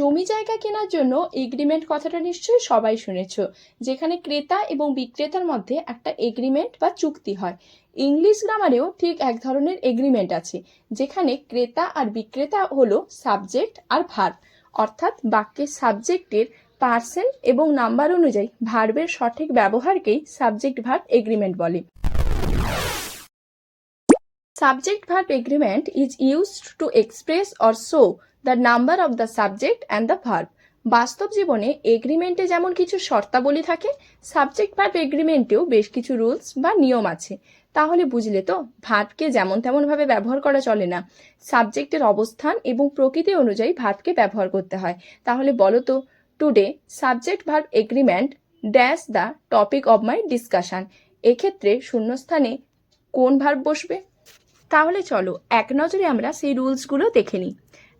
জমি জায়গা কেনার জন্য এগ্রিমেন্ট কথাটা নিশ্চয়ই সবাই শুনেছ, যেখানে ক্রেতা এবং বিক্রেতার মধ্যে একটা এগ্রিমেন্ট বা চুক্তি হয়। ইংলিশ গ্রামারেও ঠিক এক ধরনের এগ্রিমেন্ট আছে, যেখানে ক্রেতা আর বিক্রেতা হলো সাবজেক্ট আর ভার্ব অর্থাৎ বাক্যের সাবজেক্টের পার্সেন্ট এবং নাম্বার অনুযায়ী ভার্বের সঠিক ব্যবহারকেই সাবজেক্ট ভার্ব এগ্রিমেন্ট বলে। Subject verb agreement is used to express or show the number of the subject and the verb. বাস্তব জীবনে এগ্রিমেন্টে যেমন কিছু শর্তাবলী থাকে সাবজেক্ট ভার্ব এগ্রিমেন্টেও বেশ কিছু রুলস বা নিয়ম আছে। তাহলে বুঝলে তো ভার্বকে যেমন তেমনভাবে ব্যবহার করা চলে না। সাবজেক্টের অবস্থান এবং প্রকৃতি অনুযায়ী ভার্বকে ব্যবহার করতে হয়। তাহলে বলো তো today subject verb agreement dash the topic of my discussion এক্ষেত্রে শূন্যস্থানে কোন ভার্ব বসবে? তাহলে চলো, এক নজরে আমরা সেই রুলসগুলো দেখে নিই।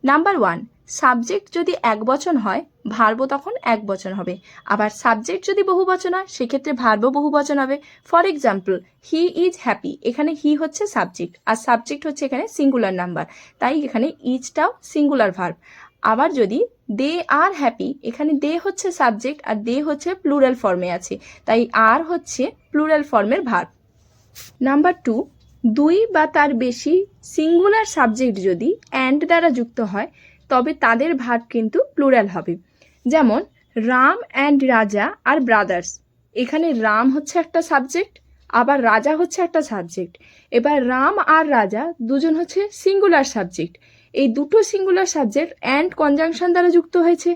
নাম্বার ওয়ান, সাবজেক্ট যদি এক বচন হয়, ভার্ব তখন এক বচন হবে। আবার সাবজেক্ট যদি বহু বচন হয়, সেক্ষেত্রে ভার্ব বহু বচন হবে। For example, he is happy, এখানে হি হচ্ছে সাবজেক্ট, আর সাবজেক্ট হচ্ছে এখানে সিঙ্গুলার নাম্বার। তাই এখানে ইজটাও সিঙ্গুলার ভার্ব। আবার যদি, দে আর হ্যাপি, এখানে দে হচ্ছে সাবজেক্ট, আর দে হচ্ছে প্লুরাল ফর্মে আছে। তাই আর হচ্ছে প্লুরাল ফর্মের ভার্ব। নাম্বার টু দুই বা তার বেশি সিঙ্গুলার সাবজেক্ট যদি অ্যান্ড দ্বারা যুক্ত হয়, তবে তাদের ভার্ব কিন্তু প্লুরাল হবে। যেমন, রাম অ্যান্ড রাজা আর ব্রাদার্স এখানে রাম হচ্ছে একটা সাবজেক্ট আবার রাজা হচ্ছে একটা সাবজেক্ট এবার রাম আর রাজা দুজন হচ্ছে সিঙ্গুলার সাবজেক্ট এই দুটো সিঙ্গুলার সাবজেক্ট অ্যান্ড কনজাংশন দ্বারা যুক্ত হয়েছে।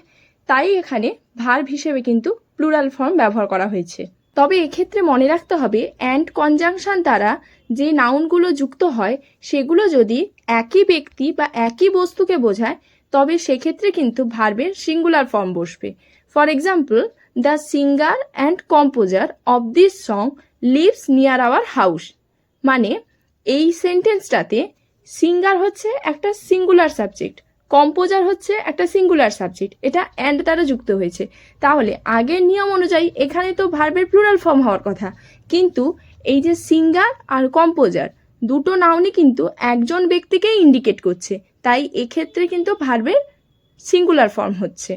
তাই এখানে ভার্ব হিসেবে কিন্তু প্লুরাল ফর্ম ব্যবহার করা হয়েছে। তবে এক্ষেত্রে মনে রাখতে হবে অ্যান্ড কনজাংশন দ্বারা যে নাউনগুলো যুক্ত হয়, সেগুলো যদি একই ব্যক্তি বা একই বস্তুকে বোঝায়, তবে সেক্ষেত্রে কিন্তু ভার্বের সিঙ্গুলার ফর্ম বসবে। For example the singer and composer of this song lives near our house মানে এই সেন্টেন্সটাতে সিঙ্গার হচ্ছে একটা সিঙ্গুলার সাবজেক্ট কম্পোজার হচ্ছে একটা সিঙ্গুলার সাবজেক্ট এটা অ্যান্ড দ্বারা যুক্ত হয়েছে। তাহলে আগের নিয়ম অনুযায়ী এখানে তো ভার্বের প্লুরাল ফর্ম হওয়ার কথা, কিন্তু এই যে সিঙ্গার আর কম্পোজার দুটো নাউনই কিন্তু একজন ব্যক্তিকেই ইন্ডিকেট করছে, তাই এক্ষেত্রে কিন্তু ভার্বের সিঙ্গুলার ফর্ম হচ্ছে।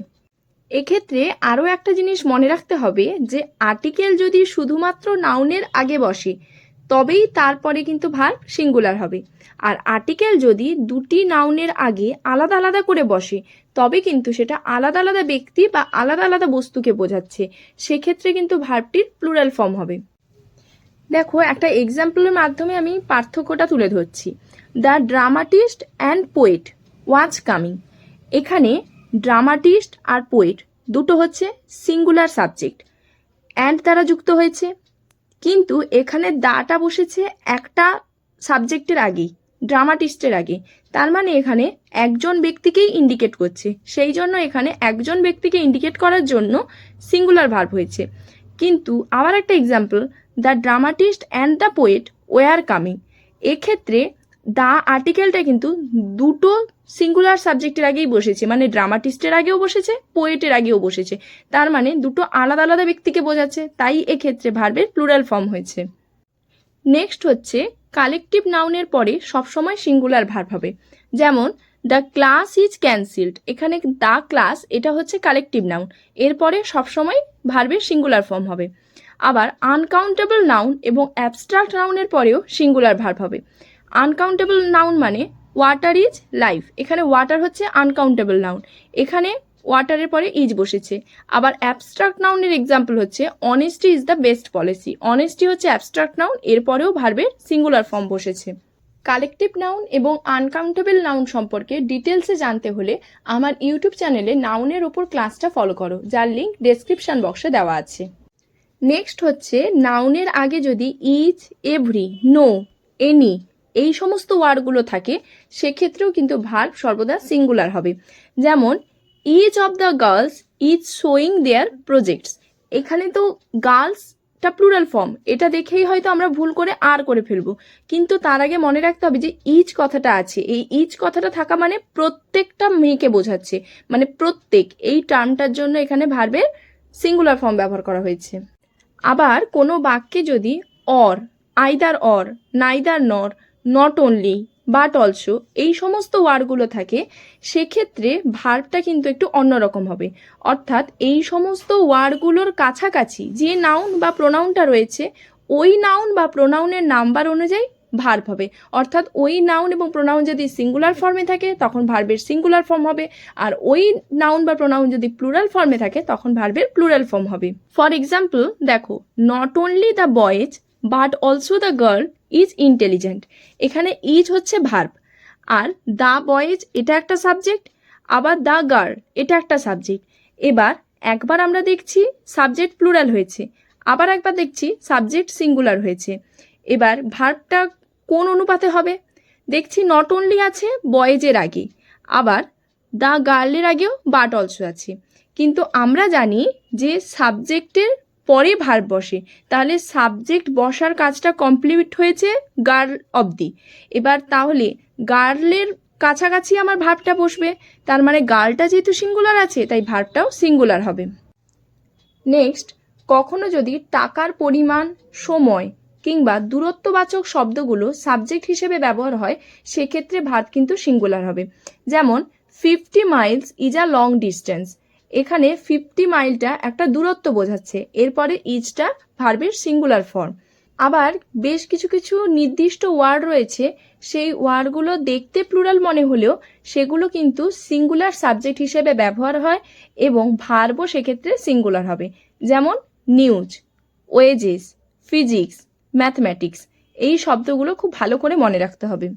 এক্ষেত্রে আরও একটা জিনিস মনে রাখতে হবে যে আর্টিকেল যদি শুধুমাত্র নাউনের আগে বসে তবেই তারপরে কিন্তু ভার্ব সিঙ্গুলার হবে। আর আর্টিকেল যদি দুটি নাউনের আগে আলাদা আলাদা করে বসে, তবে কিন্তু সেটা আলাদা আলাদা ব্যক্তি বা আলাদা আলাদা বস্তুকে বোঝাচ্ছে। সেক্ষেত্রে কিন্তু ভার্বটির প্লুরাল ফর্ম হবে। দেখো, একটা এক্সাম্পলের মাধ্যমে আমি পার্থক্যটা তুলে ধরছি। The dramatist and poet was coming. এখানে ড্রামাটিস্ট আর পোয়েট দুটো হচ্ছে সিঙ্গুলার সাবজেক্ট। অ্যান্ড দ্বারা যুক্ত হয়েছে। কিন্তু এখানে দাটা বসেছে একটা সাবজেক্টের আগেই ড্রামাটিস্টের আগে। তার মানে এখানে একজন ব্যক্তিকেই ইন্ডিকেট করছে। সেই জন্য এখানে একজন ব্যক্তিকে ইন্ডিকেট করার জন্য সিঙ্গুলার ভার্ব হয়েছে। কিন্তু আবার একটা example the dramatist and the poet were coming এক্ষেত্রে দা আর্টিকেলটা কিন্তু দুটো সিঙ্গুলার সাবজেক্টের আগেই বসেছে মানে ড্রামাটিস্টের আগেও বসেছে পোয়েটের আগেও বসেছে। তার মানে দুটো আলাদা আলাদা ব্যক্তিকে বোঝাচ্ছে, তাই এক্ষেত্রে ভার্বের প্লুরাল ফর্ম হয়েছে। নেক্সট হচ্ছে কালেকটিভ নাউনের পরে সবসময় সিঙ্গুলার ভার্ব হবে। যেমন দ্য ক্লাস ইজ ক্যান্সেলড এখানে দ্য ক্লাস এটা হচ্ছে কালেকটিভ নাউন এরপরে সবসময় ভার্বের সিঙ্গুলার ফর্ম হবে। আবার আনকাউন্টেবল নাউন এবং অ্যাবস্ট্রাক্ট নাউনের পরেও সিঙ্গুলার ভার্ব হবে। আনকাউন্টেবল নাউন মানে ওয়াটার ইজ লাইফ এখানে ওয়াটার হচ্ছে আনকাউন্টেবল নাউন এখানে ওয়াটারের পরে ইজ বসেছে। আবার অ্যাবস্ট্রাক্ট নাউনের এক্সাম্পল হচ্ছে honesty is the best policy honesty হচ্ছে অ্যাবস্ট্রাক্ট নাউন এরপরেও ভার্বের সিঙ্গুলার ফর্ম বসেছে। কালেকটিভ নাউন এবং আনকাউন্টেবল নাউন সম্পর্কে ডিটেলসে জানতে হলে আমার ইউটিউব চ্যানেলে নাউনের ওপর ক্লাসটা ফলো করো, যার লিঙ্ক ডেসক্রিপশন বক্সে দেওয়া আছে। নেক্সট হচ্ছে নাউনের আগে যদি ইজ এভরি নো এনি এই সমস্ত ওয়ার্ডগুলো থাকে, সেক্ষেত্রেও কিন্তু ভার্ব সর্বদা সিঙ্গুলার হবে। যেমন each of the girls is showing their projects এখানে তো গার্লসটা প্লুরাল ফর্ম এটা দেখেই হয়তো আমরা ভুল করে আর করে ফেলব। কিন্তু তার আগে মনে রাখতে হবে যে ইচ কথাটা আছে। এই ইচ কথাটা থাকা মানে প্রত্যেকটা মেয়েকে বোঝাচ্ছে। মানে প্রত্যেক, এই টার্মটার জন্য এখানে ভার্বের সিঙ্গুলার ফর্ম ব্যবহার করা হয়েছে। আবার কোনো বাক্যে যদি or either or neither nor not only but also এই সমস্ত ওয়ার্ডগুলো থাকে, সেক্ষেত্রে ভার্বটা কিন্তু একটু অন্যরকম হবে। অর্থাৎ এই সমস্ত ওয়ার্ডগুলোর কাছাকাছি যে নাউন বা প্রোনাউনটা রয়েছে, ওই নাউন বা প্রোনাউনের নাম্বার অনুযায়ী ভার্ব হবে। অর্থাৎ ওই নাউন এবং প্রোনাউন যদি সিঙ্গুলার ফর্মে থাকে, তখন ভার্বের সিঙ্গুলার ফর্ম হবে। আর ওই নাউন বা প্রোনাউন যদি প্লুরাল ফর্মে থাকে, তখন ভার্বের প্লুরাল ফর্ম হবে। ফর এক্সাম্পল দেখো not only the boys but also the girl is intelligent এখানে ইজ হচ্ছে ভার্ব আর দ্য বয়েজ এটা একটা সাবজেক্ট আবার দ্য গার্ল এটা একটা সাবজেক্ট এবার একবার আমরা দেখছি সাবজেক্ট প্লুরাল হয়েছে, আবার একবার দেখছি সাবজেক্ট সিঙ্গুলার হয়েছে। এবার ভার্বটা কোন অনুপাতে হবে? দেখছি নট অনলি আছে বয়েজের আগে, আবার দ্য গার্লের আগেও বাট অলসো আছে। কিন্তু আমরা জানি যে সাবজেক্টের পরে ভার্ব বসে তাহলে সাবজেক্ট বসার কাজটা কমপ্লিট হয়েছে গার্ল অবধি। এবার তাহলে গার্লের কাছাকাছি আমার ভার্বটা বসবে। তার মানে গার্লটা যেহেতু সিঙ্গুলার আছে, তাই ভার্বটাও সিঙ্গুলার হবে। নেক্সট কখনো যদি টাকার পরিমাণ, সময় কিংবা দূরত্ববাচক শব্দগুলো সাবজেক্ট হিসেবে ব্যবহার হয়, সেক্ষেত্রে ভার্ব কিন্তু সিঙ্গুলার হবে। যেমন fifty miles is a long distance এখানে ফিফটি মাইলটা একটা দূরত্ব বোঝাচ্ছে। এরপরে ইজটা ভার্বের সিঙ্গুলার ফর্ম আবার বেশ কিছু কিছু নির্দিষ্ট ওয়ার্ড রয়েছে, সেই ওয়ার্ডগুলো দেখতে প্লুরাল মনে হলেও সেগুলো কিন্তু সিঙ্গুলার সাবজেক্ট হিসেবে ব্যবহার হয় এবং ভার্বও সেক্ষেত্রে সিঙ্গুলার হবে। যেমন নিউজ ওয়েজেস ফিজিক্স ম্যাথমেটিক্স এই শব্দগুলো খুব ভালো করে মনে রাখতে হবে।